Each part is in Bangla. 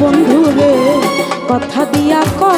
বন্ধু রে কথা দিয়া কথা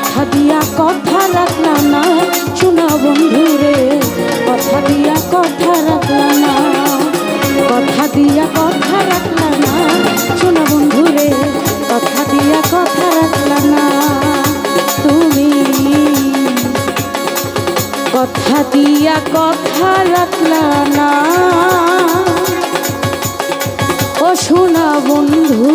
কথা দিয়া কথা রাখলা না শোনা বন্ধু রে, কথা দিয়া কথা রাখলা না কথা দিয়া কথা রাখলা না শোনা বন্ধু রে, কথা দিয়া কথা রাখলা না তুমি কথা দিয়া কথা রাখলা না ও শোনা বন্ধু